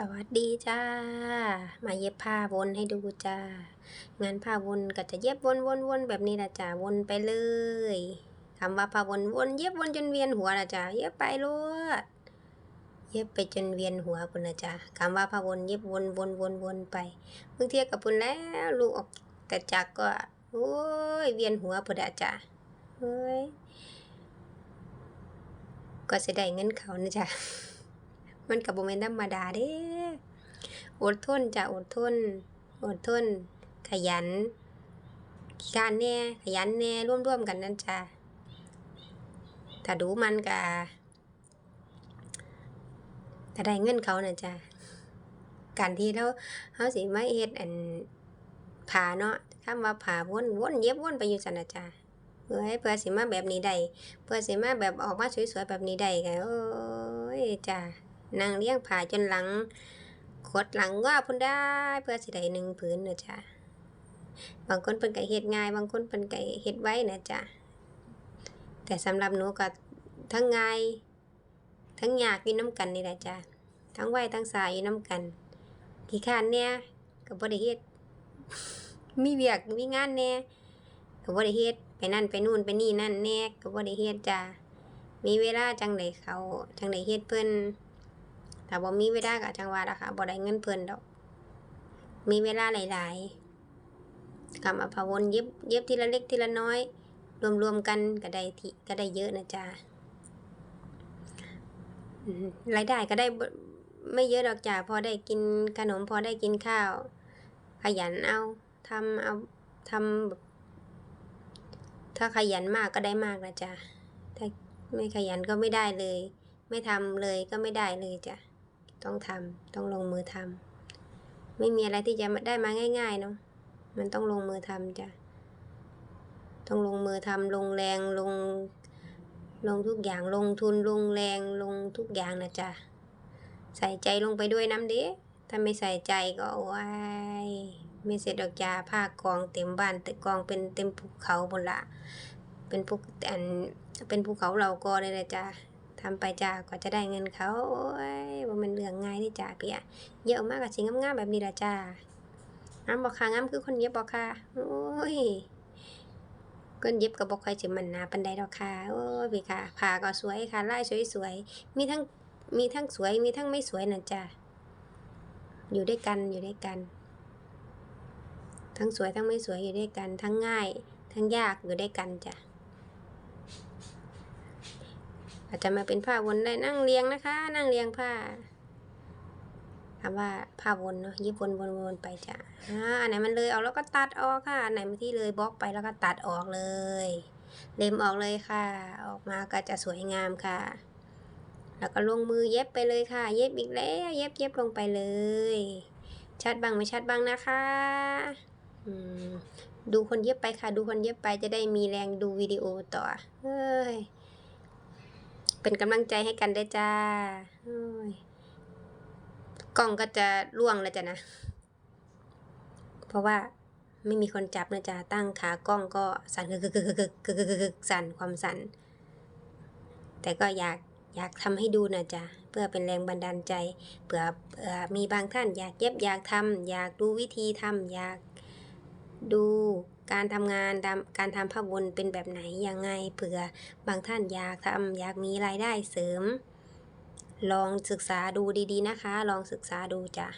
สวัสดีจ้า มาเย็บผ้าวนให้ดูจ้า งานผ้าวนก็จะเย็บวนวนวนแบบนี้ละจ้าวนไปเลยคำว่าผ้าวนวนเย็บวนจนเวียนหัวละจ้าเย็บไปรวดเย็บไปจนเวียนหัวปุ่นละจ้าคำว่าผ้าวนเย็บวนวนวนวนไปบางเทียบกับปุ่นแล้วลูกออกแต่จักก็โอ้ยเวียนหัวปุ่นละจ้าเฮ้ยก็จะได้เงินเขานะจ้า มันกับโมเมนธรรมดาเด้อดทนจะอดทน อดทน ขยันการแน่ ขยันแน่ร่วมๆกันนั่นจ้ะถ้าดูมันกะถ้าได้เงินเขาน่ะจ้ะการที่เราเฮาสิมาเฮ็ดอันผ่าเนาะคำว่าผ่าวนวนเย็บวนไปอยู่ซั่นนะจ้ะเพื่อให้เพื่อสิมาแบบนี้ได้เพื่อสิมาแบบออกมาสวยๆแบบนี้ได้ก็โอ้ยจ้ะ นั่งเลี้ยงผ่าจนหลังขดหลังว่าพุ่นได้เพื่อสิได้หนึ่งผืนนะจ๊ะบางคนเป็นไก่เฮ็ดง่าย บางคนเป็นไก่เฮ็ดไว้นะจ๊ะแต่สำหรับหนูก็ทั้งง่าย ทั้งยากอยู่น้ำกันนี่แหละจ้ะทั้งไวทั้งสายอยู่น้ำกันขี้ข้านเนี่ยก็บ่ได้เฮ็ดมีเวียกมีงานแน่ก็บ่ได้เฮ็ดไปนั่นไปนู่นไปนี่นั่นแน่ก็บ่ได้เฮ็ดจ้ะมีเวลาจังไดเขาจังไดเฮ็ดเพิ่น ถ้าบ่มีเวลาก็จังหว่าล่ะค่ะบ่ได้เงินเพิ่นดอก มีเวลาหลายๆคำอภวนเย็บเย็บทีละเล็กทีละน้อย รวมๆกันก็ได้ที่ก็ได้เยอะนะจ๊ะรายได้ก็ได้ไม่เยอะดอกจ้ะพอได้กินขนมพอได้กินข้าว ขยันเอาทำเอาทำแบบถ้าขยันมากก็ได้มากนะจ๊ะ ถ้าไม่ขยันก็ไม่ได้เลย ไม่ทำเลยก็ไม่ได้เลยจ้ะ ต้องทำต้องลงมือทำไม่มีอะไรที่จะได้มาง่าย ๆ เนาะมันต้องลงมือทำจ้ะต้องลงมือทำลงแรงลง ลงทุกอย่างลงทุนลงแรงลงทุกอย่างนะจ๊ะใส่ใจลงไปด้วยน้ำเด้ถ้าไม่ใส่ใจก็โอ้ยไม่เสร็จดอกจ้าผ้ากองเต็มบ้านแต่กองเป็นเต็มภูเขาบนละ เป็นภูอันเป็นภูเขาเราก็เลยนะจ้ะ ทำไปจ้ากว่าจะได้เงินเขาโอ้ยว่ามันเรื่องง่ายที่จ้าเปียเยอะมากกับสิ่งงามๆแบบนี้ละจ้างาบอกค่ะงามคือคนเย็บบอกค่ะโอ้ยคนเย็บกับบอกใครจะมันหนาปันไดดอกค่ะโอ้ยพี่ค่ะผ้าก็สวยค่ะไลายสวยๆมีทั้งมีทั้งสวยมีทั้งไม่สวยนะจ้าอยู่ด้วยกันอยู่ด้วยกัน ทั้งสวยทั้งไม่สวยอยู่ด้วยกัน ทั้งง่าย ทั้งยากอยู่ด้วยกันจ้ะ อาจจะมาเป็นผ้าวนได้นั่งเรียงนะคะ นั่งเรียงผ้าคำว่าผ้าวนเนาะยิบวนวนวนไปจ้ะอ่าอันไหนมันเลยออกแล้วก็ตัดออกค่ะอันไหนที่เลยบล็อกไปแล้วก็ตัดออกเลย เล็มออกเลยค่ะ ออกมาก็จะสวยงามค่ะ แล้วก็ลงมือเย็บไปเลยค่ะ เย็บอีกแล้วเย็บเย็บลงไปเลย ชัดบ้างไม่ชัดบ้างนะคะดูคนเย็บไปค่ะ ดูคนเย็บไปจะได้มีแรงดูวิดีโอต่อเฮ้ย เป็นกำลังใจให้กันได้จ้ากล้องก็จะล่วงนะจ๊ะนะ เพราะว่าไม่มีคนจับนะจ๊ะตั้งขากล้องก็สั่นกึกกึกกึกกึกกึกกึกสั่นความสั่น แต่ก็อยากอยากทำให้ดูนะจ๊ะเพื่อเป็นแรงบันดาลใจเผื่อมีบางท่านอยากเย็บอยากทำอยากดูวิธีทำอยากดู การทำงานการทำภาพวนเป็นแบบไหนยังไงเผื่อบางท่านอยากทำอยากมีรายได้เสริม ลองศึกษาดูดีๆนะคะ ลองศึกษาดูจ้ะ